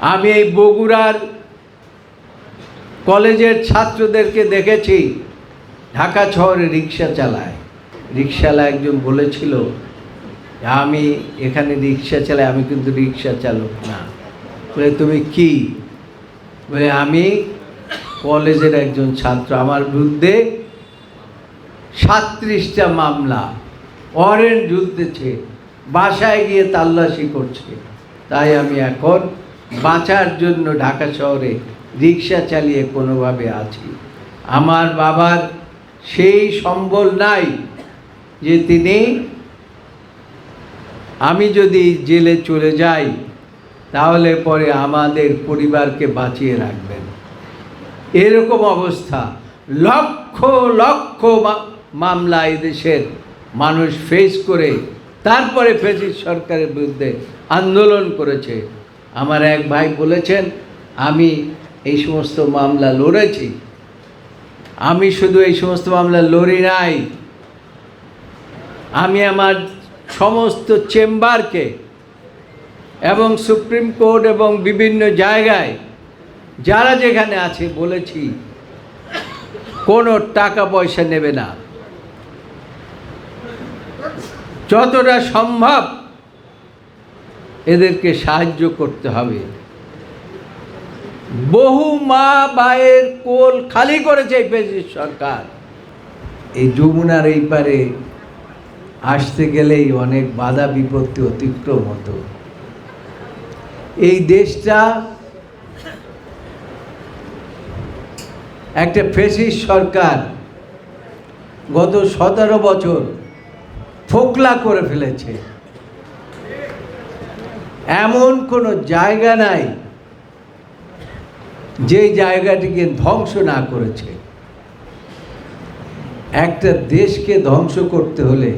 আমি এই বগুড়ার কলেজের ছাত্রদেরকে দেখেছি, ঢাকা শহরে রিক্সা চালায়। রিক্সাওয়ালা একজন বলেছিল, আমি এখানে রিক্সা চালাই, আমি কিন্তু রিক্সা চালক না। বলে, তুমি কি? বলে, আমি কলেজের একজন ছাত্র। আমার বিরুদ্ধে সাতত্রিশটা মামলা, ওয়ারেন্ট ঝুলতেছে, বাসায় গিয়ে তাল্লাশি করছে। তাই আমি এখন বাঁচার জন্য ঢাকা শহরে রিক্সা চালিয়ে কোনোভাবে আছি। আমার বাবার সেই সম্বল নাই যে তিনি, আমি যদি জেলে চলে যাই, তাহলে পরে আমাদের পরিবারকে বাঁচিয়ে রাখবেন। এরকম অবস্থা। লক্ষ লক্ষ মামলা এই দেশের মানুষ ফেস করে, তারপরে ফেসিস সরকারের বিরুদ্ধে আন্দোলন করেছে। আমার এক ভাই বলেছেন, আমি এই সমস্ত মামলা লড়েছি। আমি শুধু এই সমস্ত মামলা লড়ি নাই। আমি আমার সমস্ত চেম্বারকে এবং সুপ্রিম কোর্ট এবং বিভিন্ন জায়গায় যারা যেখানে আছে বলেছি, কোনো টাকা পয়সা নেবে না। যতটা সম্ভব এদেরকে সাহায্য করতে হবে। বহু মা বায়ের কোল খালি করেছে এই সরকার। এই যমুনার এই পারে আসতে গেলেই অনেক বাধা বিপত্তি অতিক্রম হতো। এই দেশটা একটা ফেসিস সরকার গত সতেরো বছর ফোকলা করে ফেলেছে। এমন কোনো জায়গা নাই যে জায়গাটিকে ধ্বংস না করেছে। একটা দেশকে ধ্বংস করতে হলে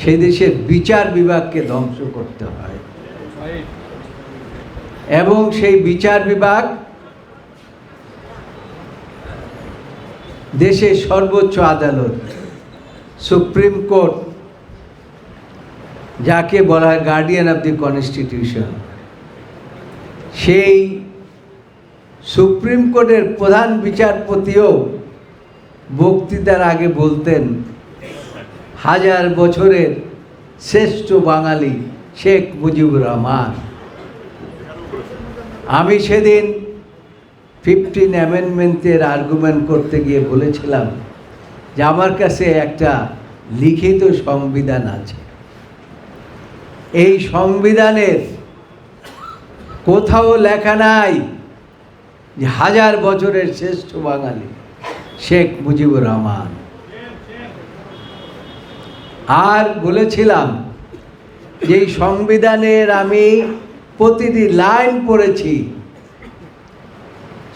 সে দেশের বিচার বিভাগকে ধ্বংস করতে হয়। এবং সেই বিচার বিভাগ দেশের সর্বোচ্চ আদালত, সুপ্রিম কোর্ট যাকে বলা হয় গার্ডিয়ান অফ দি কনস্টিটিউশন সেই সুপ্রিম কোর্টের প্রধান বিচারপতিও বক্তৃতার আগে বলতেন, হাজার বছরের শ্রেষ্ঠ বাঙালি শেখ মুজিবুর রহমান। আমি সেদিন ফিফটিন অ্যামেন্ডমেন্টের আর্গুমেন্ট করতে গিয়ে বলেছিলাম যে আমার কাছে একটা লিখিত সংবিধান আছে। এই সংবিধানের কোথাও লেখা নাই যে হাজার বছরের শ্রেষ্ঠ বাঙালি শেখ মুজিবুর রহমান। আর বলেছিলাম যে সংবিধানের আমি প্রতিটি লাইন পড়েছি।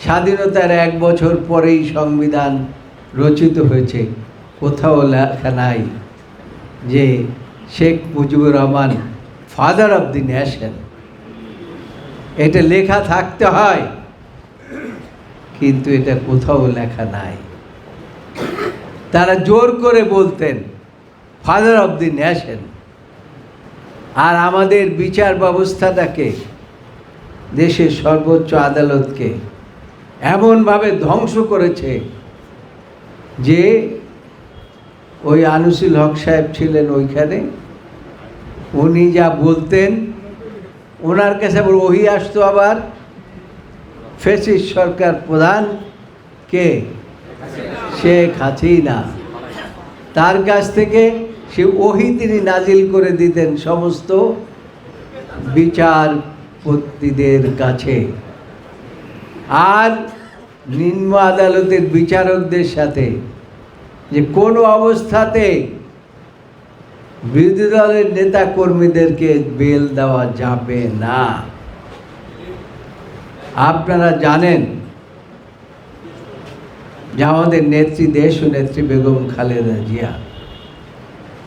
স্বাধীনতার এক বছর পরেই সংবিধান রচিত হয়েছে। কোথাও লেখা নাই যে Sheikh Mujibur Rahman father of the nation এটা লেখা থাকতে হয়, কিন্তু এটা কোথাও লেখা নাই। তারা জোর করে বলতেন ফাদার অফ দি ন্যাশন আর আমাদের বিচার ব্যবস্থাটাকে, দেশের সর্বোচ্চ আদালতকে এমনভাবে ধ্বংস করেছে যে ওই আনুসিল হক সাহেব ছিলেন ওইখানে উনি যা বলতেন, ওনার কাছে আবার ওহি আসতো আবার, ফেসিস সরকার প্রধান কে? শেখ হাসিনা। তার কাছ থেকে সে ওহি তিনি নাজিল করে দিতেন সমস্ত বিচারপতিদের কাছে। আর নিম্ন আদালতের বিচারকদের সাথে যে কোনো অবস্থাতে বিরোধী দলের নেতা কর্মীদেরকে বেল দেওয়া যাবে না। আপনারা জানেন যে আমাদের নেত্রী দেশ ও নেত্রী বেগম খালেদা জিয়া,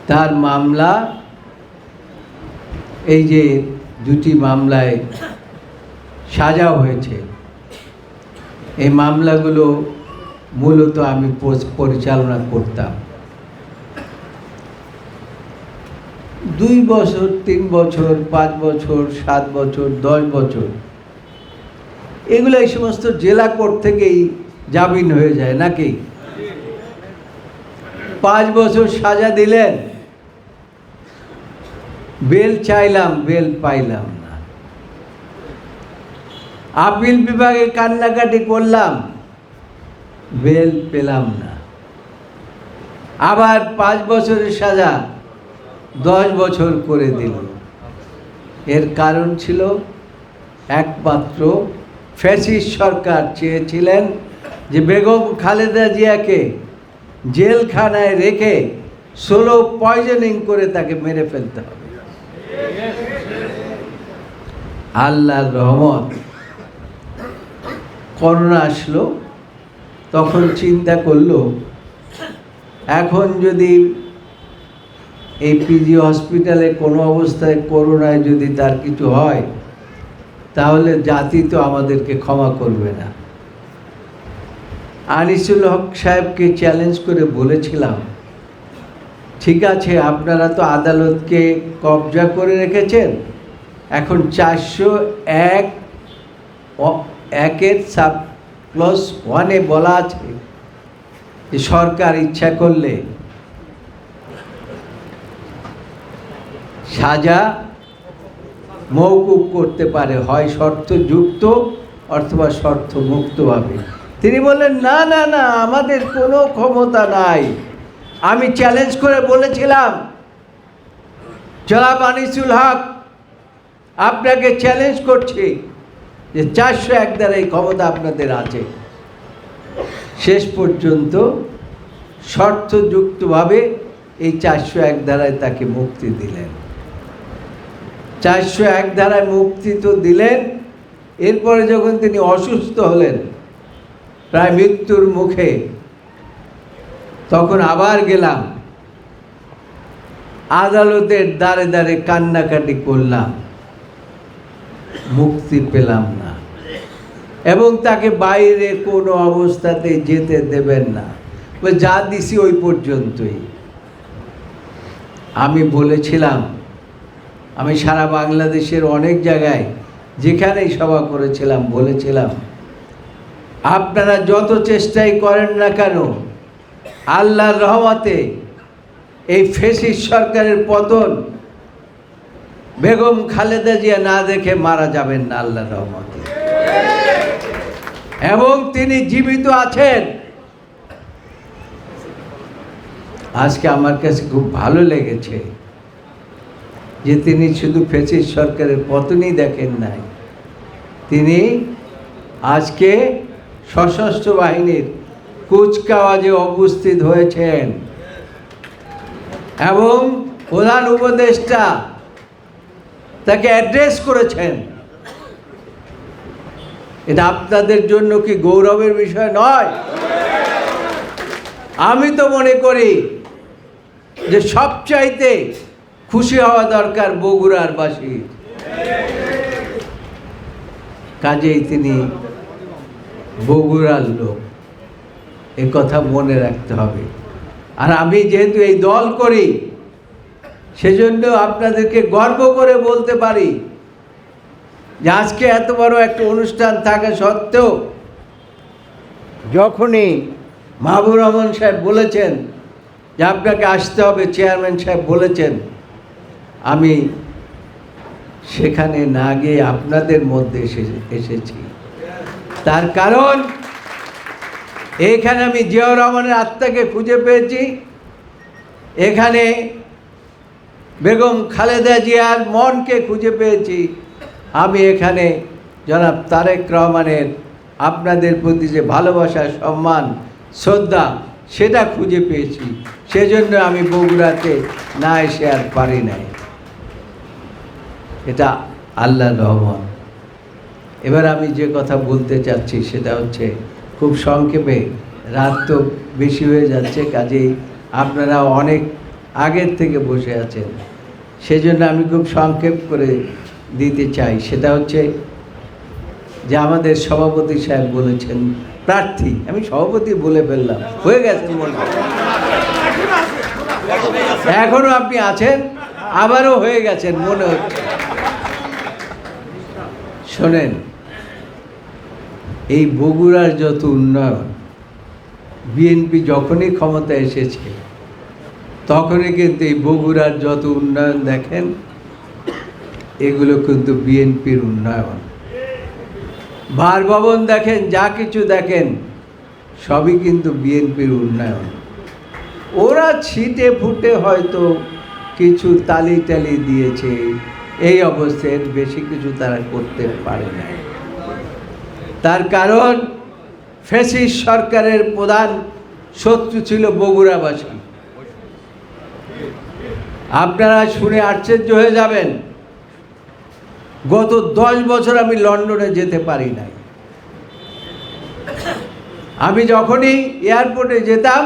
তার মামলা, এই যে দুটি মামলায় সাজা হয়েছে, এই মামলাগুলো মূলত আমি পরিচালনা করতাম। দুই বছর, তিন বছর, পাঁচ বছর, সাত বছর, দশ বছর। এগুলো এই সমস্ত জেলা কোর্ট থেকেই জামিন হয়ে যায়, নাকি? পাঁচ বছর সাজা দিলেন। বেল চাইলাম, বেল পাইলাম না। আপিল বিভাগে কান্নাকাটি করলাম, বেল পেলাম না। আবার পাঁচ বছরের সাজা দশ বছর করে দিল। এর কারণ ছিল একমাত্র ফ্যাসিস্ট সরকার চেয়েছিলেন যে বেগম খালেদা জিয়াকে জেলখানায় রেখে সোলো পয়জনিং করে তাকে মেরে ফেলতে হবে। আল্লাহর রহমত। করোনা আসলো, তখন চিন্তা করল, এখন যদি এই পিজি হসপিটালে কোনো অবস্থায় করোনায় যদি তার কিছু হয়, তাহলে জাতি তো আমাদেরকে ক্ষমা করবে না। আনিসুল হক সাহেবকে চ্যালেঞ্জ করে বলেছিলাম, ঠিক আছে, আপনারা তো আদালতকে কবজা করে রেখেছেন, এখন চারশো এক একের সাব প্লাস ওয়ানে বলা আছে সরকার ইচ্ছা করলে সাজা মৌকুব করতে পারে, হয় শর্তযুক্ত অথবা শর্ত মুক্তভাবে তিনি বললেন, না না না, আমাদের কোনো ক্ষমতা নাই। আমি চ্যালেঞ্জ করে বলেছিলাম, জনাব আনিসুল হক, আপনাকে চ্যালেঞ্জ করছি যে চারশো এক দ্বারা এই ক্ষমতা আপনাদের আছে। শেষ পর্যন্ত শর্তযুক্তভাবে এই চারশো এক ধারায় তাকে মুক্তি দিলেন। চারশো এক ধারায় মুক্তি তো দিলেন, এরপরে যখন তিনি অসুস্থ হলেন, প্রায় মৃত্যুর মুখে, তখন আবার গেলাম, আদালতের দ্বারে দ্বারে কান্নাকাটি করলাম, মুক্তি পেলাম না, এবং তাকে বাইরে কোনো অবস্থাতে যেতে দেবেন না। যা দিছি ওই পর্যন্তই। আমি বলেছিলাম আমি সারা বাংলাদেশের অনেক জায়গায় যেখানেই সভা করেছিলাম, বলেছিলাম, আপনারা যত চেষ্টাই করেন না কেন, আল্লাহর রহমতে এই ফেসিস সরকারের পতন বেগম খালেদা জিয়া না দেখে মারা যাবেন না আল্লাহর রহমতে। এবং তিনি জীবিত আছেন। আজকে আমার কাছে খুব ভালো লেগেছে যে তিনি শুধু ফেসিস সরকারের পতনই দেখেন নাই, তিনি আজকে সশস্ত্র বাহিনীর কুচকাওয়াজে উপস্থিত হয়েছেন। এবং প্রধান উপদেষ্টা তাকে অ্যাড্রেস করেছেন। এটা আপনাদের জন্য কি গৌরবের বিষয় নয়? আমি তো মনে করি যে সবচাইতে খুশি হওয়া দরকার বগুড়ার বাসী। কাজেই তিনি বগুড়ার লোক। এ কথা মনে রাখতে হবে। আর আমি যেহেতু এই দল করি, সেজন্য আপনাদেরকে গর্ব করে বলতে পারি যে আজকে এত বড় একটা অনুষ্ঠান থাকা সত্ত্বেও যখনই মাহবুর রহমান সাহেব বলেছেন যে আপনাকে আসতে হবে, চেয়ারম্যান সাহেব বলেছেন আমি সেখানে না গিয়ে আপনাদের মধ্যে এসে এসেছি। তার কারণ, এখানে আমি জিয়াউর রহমানের আত্মাকে খুঁজে পেয়েছি। এখানে বেগম খালেদা জিয়ার মনকে খুঁজে পেয়েছি। আমি এখানে জনাব তারেক রহমানের আপনাদের প্রতি যে ভালোবাসা, সম্মান, শ্রদ্ধা, সেটা খুঁজে পেয়েছি। সেজন্য আমি বগুড়াতে না এসে আর পারি নাই। এটা আল্লাহর রহমান এবার আমি যে কথা বলতে চাচ্ছি সেটা হচ্ছে, খুব সংক্ষেপে, রাত তো বেশি হয়ে যাচ্ছে, কাজেই আপনারা অনেক আগের থেকে বসে আছেন। সেজন্য আমি খুব সংক্ষেপ করে দিতে চাই। সেটা হচ্ছে যে আমাদের সভাপতি সাহেব বলেছেন, প্রার্থী, আমি সভাপতি বলে ফেললাম, হয়ে গেছে। মনে হয়। এখনও আপনি আছেন? আবারও হয়ে গেছেন, মনে হচ্ছে। শোনেন, এই বগুড়ার যত উন্নয়ন বিএনপি যখনই ক্ষমতা এসেছে, তখনই কিন্তু এই বগুড়ার যত উন্নয়ন দেখেন, এগুলো কিন্তু বিএনপির উন্নয়ন। বার ভবন দেখেন, যা কিছু দেখেন, সবই কিন্তু বিএনপির উন্নয়ন। ওরা ছিটে ফুটে হয়তো কিছু তালি টালি দিয়েছে এই অবস্থায় বেশি কিছু তারা করতে পারে না তার কারণ ফেসিস সরকারের প্রধান শত্রু ছিল বগুড়াবাসী। আপনারা শুনে আশ্চর্য হয়ে যাবেন, গত দশ বছর আমি লন্ডনে যেতে পারি নাই। আমি যখনই এয়ারপোর্টে যেতাম,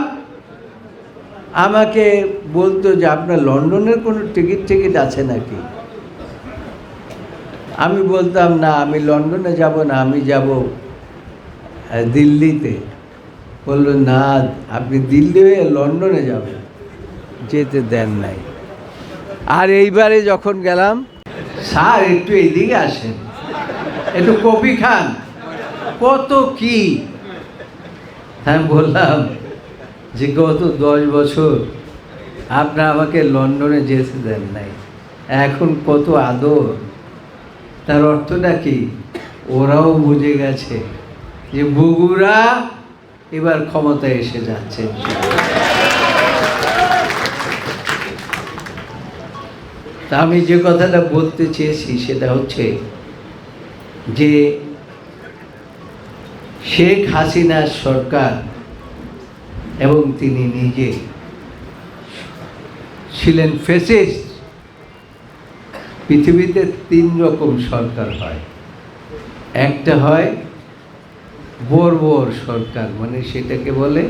আমাকে বলতো যে, আপনার লন্ডনের কোনো টিকিট টিকিট আছে নাকি? আমি বলতাম, না, আমি লন্ডনে যাব না, আমি যাব দিল্লিতে। বলল, না, আপনি দিল্লি হয়ে লন্ডনে যাবেন, যেতে দেন নাই। আর এইবারে যখন গেলাম, স্যার, একটু এদিকে আসেন, একটু কপি খান। কত কি? আমি বললাম, যে গত দশ বছর আপনার আমাকে লন্ডনে যেতে দেন নাই, এখন কত আদর। তার অর্থটা কি? ওরাও বুঝে গেছে যে বগুড়া এবার ক্ষমতায় এসে যাচ্ছে। তা আমি যে কথাটা বলতে চেয়েছি সেটা হচ্ছে যে শেখ হাসিনার সরকার এবং তিনি নিজে ছিলেন ফেসিস্ট পৃথিবীতে তিন রকম সরকার হয়। একটা হয় বর্বর সরকার মানে সেটাকে বলে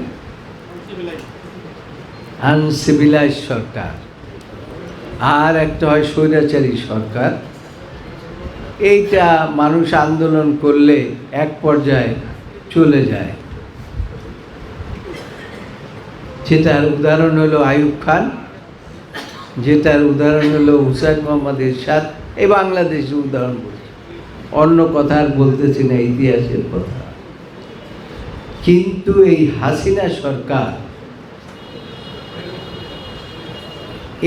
আনসিভিলাইজ সরকার। আর একটা হয় স্বৈরাচারী সরকার। এইটা মানুষ আন্দোলন করলে এক পর্যায়ে চলে যায়। সেটার উদাহরণ হলো আইয়ুব খান। যেটার উদাহরণ হলো হুসাইন মোহাম্মদ এরশাদ এই বাংলাদেশে উদাহরণ বলছি অন্য কথা আর বলতেছি না, ইতিহাসের কথা। কিন্তু এই হাসিনা সরকার,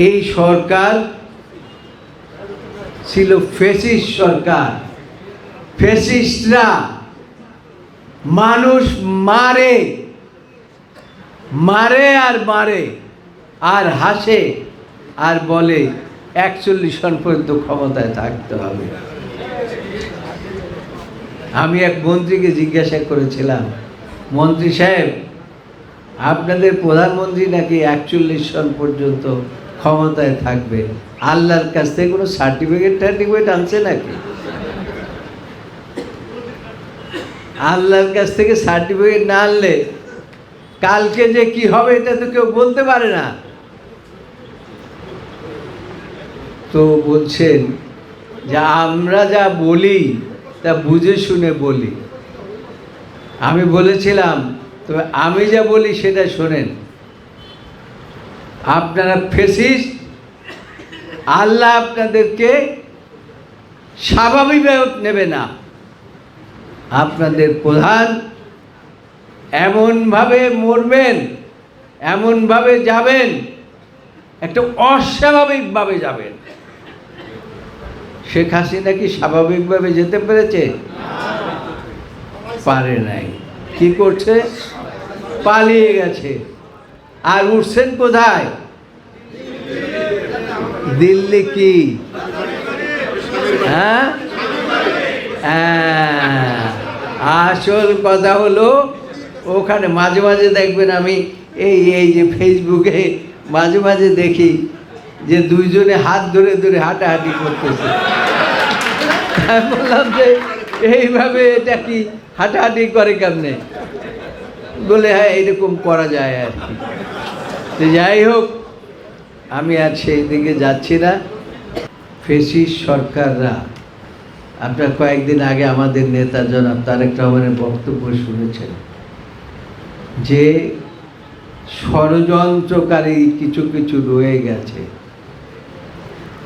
এই সরকার ছিল ফেসিস সরকার। ফেসিস্টরা মানুষ মারে মারে আর মারে, আর হাসে। আর বলে, একচল্লিশ সন পর্যন্ত ক্ষমতায় থাকতে হবে। আমি এক মন্ত্রীকে জিজ্ঞাসা করেছিলাম, মন্ত্রী সাহেব, আপনাদের প্রধানমন্ত্রী নাকি একচল্লিশ সন পর্যন্ত ক্ষমতায় থাকবে? আল্লাহর কাছ থেকে কোনো সার্টিফিকেট টার্টিফিকেট আনছে নাকি? আল্লাহর কাছ থেকে সার্টিফিকেট না আনলে কালকে যে কি হবে এটা তো কেউ বলতে পারে না। তো বলছেন যে আমরা যা বলি, তা বুঝে শুনে বলি। আমি বলেছিলাম, তবে আমি যা বলি সেটা শোনেন। আপনারা ফেসিস আল্লাহ আপনাদেরকে স্বাভাবিকভাবে নেবে না। আপনাদের প্রধান এমনভাবে মরবেন, এমনভাবে যাবেন, একটা অস্বাভাবিকভাবে যাবেন। শেখ হাসিনা কি স্বাভাবিকভাবে যেতে পেরেছে? পারে নাই। কি করছে? পালিয়ে গেছে। আর উঠছেন কোথায়? দিল্লি কি? হ্যাঁ? হ্যাঁ, আসল কথা হলো ওখানে মাঝে মাঝে দেখবেন আমি এই এই যে ফেসবুকে মাঝে মাঝে দেখি যে দুইজনে হাত ধরে ধরে হাঁটাহাঁটি করতেছে। বললাম যে, এইভাবে এটা কি হাঁটাহাঁটি করে কেমনে? বলে হ্যাঁ এরকম করা যায় আর কি। যাই হোক, আমি আর সেই দিকে যাচ্ছি না। ফেসিস সরকাররা, আপনার কয়েকদিন আগে আমাদের নেতা জনাব তারেক রহমানের বক্তব্য শুনেছেন যে ষড়যন্ত্রকারী কিছু কিছু রয়ে গেছে।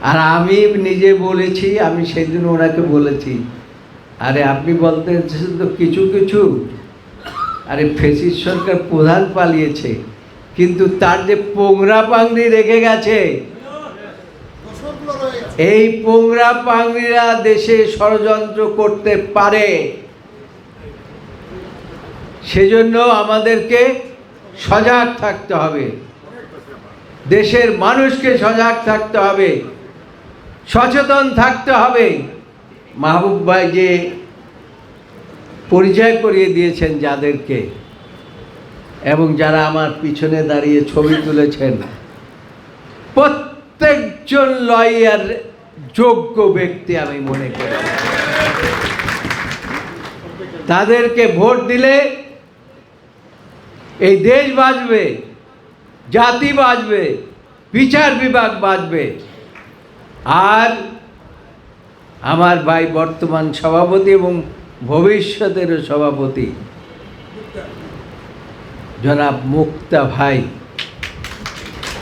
আর আমি নিজে বলেছি, আমি সেদিন ওনাকে বলেছি, আরে আপনি বলতে তো কিছু কিছু, আরে ফেসিস সরকার প্রধান পালিয়েছে, কিন্তু তার যে পোংরা পাংড়ি রেখে গেছে, এই পোংরা পাংড়িরা দেশে ষড়যন্ত্র করতে পারে। সেজন্য আমাদেরকে সজাগ থাকতে হবে, দেশের মানুষকে সজাগ থাকতে হবে। সচেতন থাকতে হবে। মাহবুব ভাই যে পরিচয় করিয়ে দিয়েছেন যাদেরকে, এবং যারা আমার পিছনে দাঁড়িয়ে ছবি তুলেছেন, প্রত্যেকজন লয়ার যোগ্য ব্যক্তি আমি মনে করি। তাদেরকে ভোট দিলে এই দেশ বাঁচবে, জাতি বাঁচবে, বিচার বিভাগ বাঁচবে। আমার ভাই বর্তমান সভাপতি এবং ভবিষ্যতেরও সভাপতি, জনাব মুক্তা ভাই।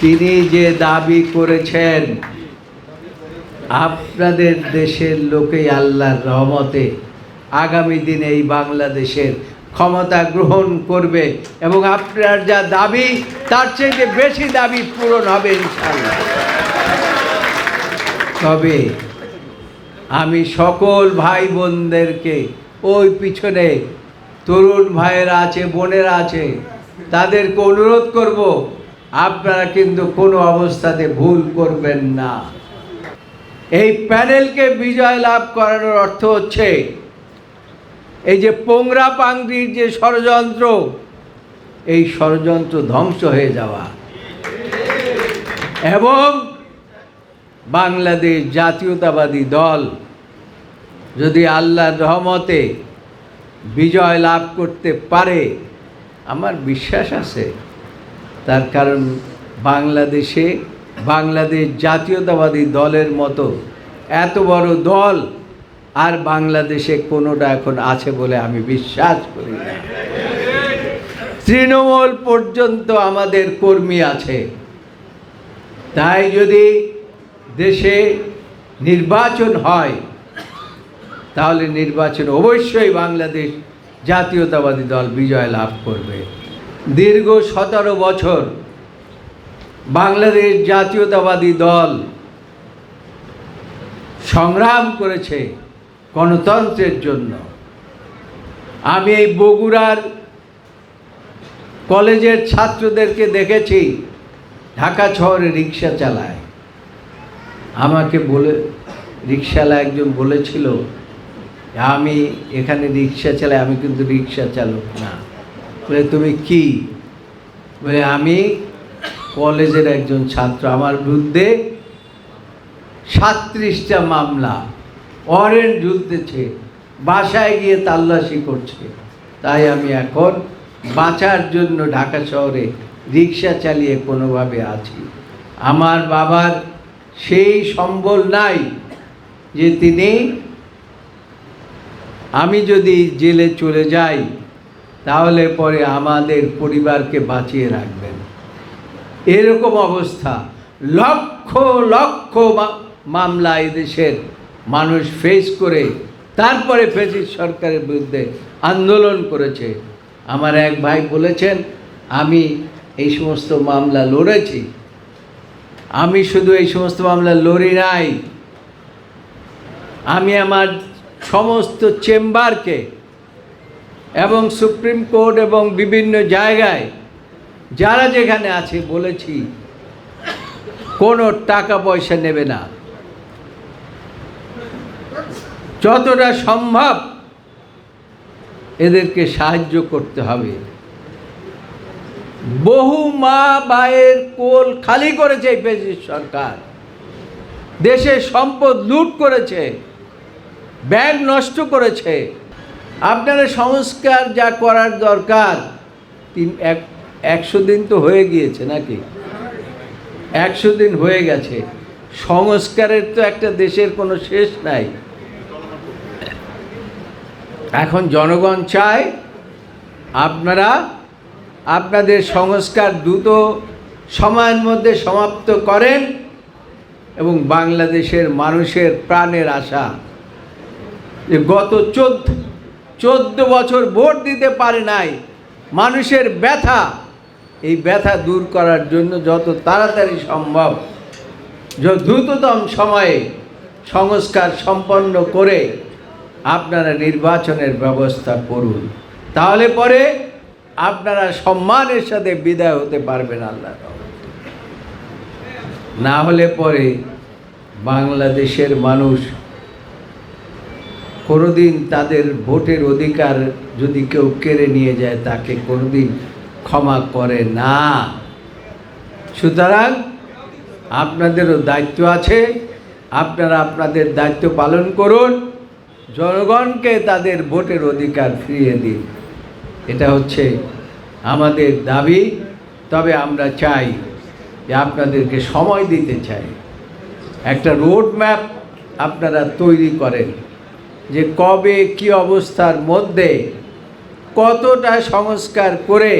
তিনি যে দাবি করেছেন, আপনাদের দেশের লোকেই আল্লাহর রহমতে আগামী দিনে এই বাংলাদেশের ক্ষমতা গ্রহণ করবে এবং আপনার যা দাবি, তার চেয়ে বেশি দাবি পূরণ হবে ইনশাল্লাহ তবে আমি সকল ভাই বোনদেরকে ওই পিছনে তরুণ ভাইয়েরা আছে, বোনেরা আছে, তাদেরকে অনুরোধ করব, আপনারা কিন্তু কোনো অবস্থাতে ভুল করবেন না। এই প্যানেলকে বিজয় লাভ করানোর অর্থ হচ্ছে, এই যে পোংরা পাংড়ির যে ষড়যন্ত্র, এই ষড়যন্ত্র ধ্বংস হয়ে যাওয়া। এবং বাংলাদেশ জাতীয়তাবাদী দল যদি আল্লাহর রহমতে বিজয় লাভ করতে পারে, আমার বিশ্বাস আছে, তার কারণ বাংলাদেশে বাংলাদেশ জাতীয়তাবাদী দলের মতো এত বড় দল আর বাংলাদেশে কোনোটা এখন আছে বলে আমি বিশ্বাস করি না। তৃণমূল পর্যন্ত আমাদের কর্মী আছে। তাই যদি দেশে নির্বাচন হয়, তাহলে নির্বাচন অবশ্যই বাংলাদেশ জাতীয়তাবাদী দল বিজয় লাভ করবে। দীর্ঘ সতেরো বছর বাংলাদেশ জাতীয়তাবাদী দল সংগ্রাম করেছে গণতন্ত্রের জন্য। আমি এই বগুড়ার কলেজের ছাত্রদেরকে দেখেছি, ঢাকা শহরে রিক্সা চালায়। আমাকে বলে, রিক্সাওয়ালা একজন বলেছিল, আমি এখানে রিক্সা চালাই, আমি কিন্তু রিক্সা চালক না। বলে, তুমি কি? বলে, আমি কলেজের একজন ছাত্র। আমার বিরুদ্ধে সাতত্রিশটা মামলা ওয়ারেন্ট ঝুলতেছে, বাসায় গিয়ে তাল্লাশি করছে। তাই আমি এখন বাঁচার জন্য ঢাকা শহরে রিক্সা চালিয়ে কোনোভাবে আছি। আমার বাবার সেই সম্বল নাই যে তিনি, আমি যদি জেলে চলে যাই, তাহলে পরে আমাদের পরিবারকে বাঁচিয়ে রাখবেন। এরকম অবস্থা। লক্ষ লক্ষ মামলা এদেশের মানুষ ফেস করে, তারপরে ফেসিস সরকারের বিরুদ্ধে আন্দোলন করেছে। আমার এক ভাই বলেছেন, আমি এই সমস্ত মামলা লড়েছি আমি শুধু এই সমস্ত মামলা লড়ি নাই। আমি আমার সমস্ত চেম্বারকে এবং সুপ্রিম কোর্ট এবং বিভিন্ন জায়গায় যারা যেখানে আছে বলেছি, কোনো টাকা পয়সা নেবে না। যতটা সম্ভব এদেরকে সাহায্য করতে হবে। বহু মা বায়ের কোল খালি করেছে এই সরকার। দেশের সম্পদ লুট করেছে, ব্যাংক নষ্ট করেছে। আপনারা সংস্কার যা করার দরকার, তিন এক, একশো দিন তো হয়ে গিয়েছে নাকি? একশো দিন হয়ে গেছে। সংস্কারের তো একটা দেশের কোনো শেষ নাই। এখন জনগণ চায় আপনারা আপনাদের সংস্কার দ্রুত সময়ের মধ্যে সমাপ্ত করেন এবং বাংলাদেশের মানুষের প্রাণের আশা যে গত চোদ্দ চোদ্দ বছর ভোট দিতে পারে নাই, মানুষের ব্যথা, এই ব্যথা দূর করার জন্য যত তাড়াতাড়ি সম্ভব দ্রুততম সময়ে সংস্কার সম্পন্ন করে আপনারা নির্বাচনের ব্যবস্থা করুন। তাহলে পরে আপনারা সম্মানের সাথে বিদায় হতে পারবেন আল্লাহ না হলে পরে বাংলাদেশের মানুষ কোনোদিন তাদের ভোটের অধিকার যদি কেউ কেড়ে নিয়ে যায়, তাকে কোনোদিন ক্ষমা করে না। সুতরাং আপনাদেরও দায়িত্ব আছে, আপনারা আপনাদের দায়িত্ব পালন করুন, জনগণকে তাদের ভোটের অধিকার ফিরিয়ে দিন। এটা হচ্ছে আমাদের দাবি, তবে আমরা চাই যে আপনাদেরকে সময় দিতে চাই। একটা রোড ম্যাপ আপনারা তৈরি করেন যে কবে কি অবস্থার মধ্যে কতটা সংস্কার করে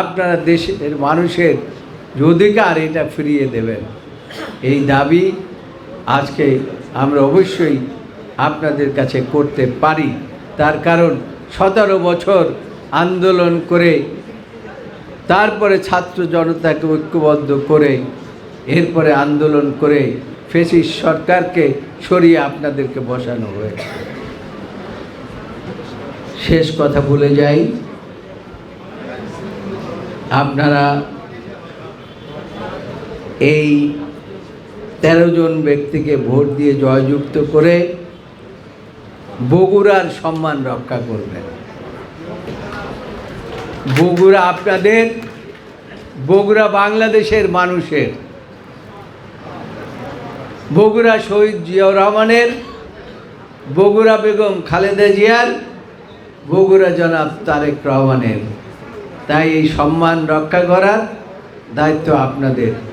আপনারা দেশের মানুষের অধিকার এটা ফিরিয়ে দেবেন। এই দাবি আজকে আমরা অবশ্যই আপনাদের কাছে করতে পারি। তার কারণ সতেরো বছর আন্দোলন করে, তারপরে ছাত্র জনতাকে ঐক্যবদ্ধ করে, এরপরে আন্দোলন করে ফেসিস সরকারকে সরিয়ে আপনাদেরকে বসানো হয়েছে শেষ কথা বলে যাই। আপনারা এই তেরো জন ব্যক্তিকে ভোট দিয়ে জয়যুক্ত করে বগুড়ার সম্মান রক্ষা করবেন বগুড়া আপনাদের, বগুড়া বাংলাদেশের মানুষের, বগুড়া শহীদ জিয়াউর রহমানের, বগুড়া বেগম খালেদা জিয়ার, বগুড়া জনাব তারেক রহমানের। তাই এই সম্মান রক্ষা করার দায়িত্ব আপনাদের।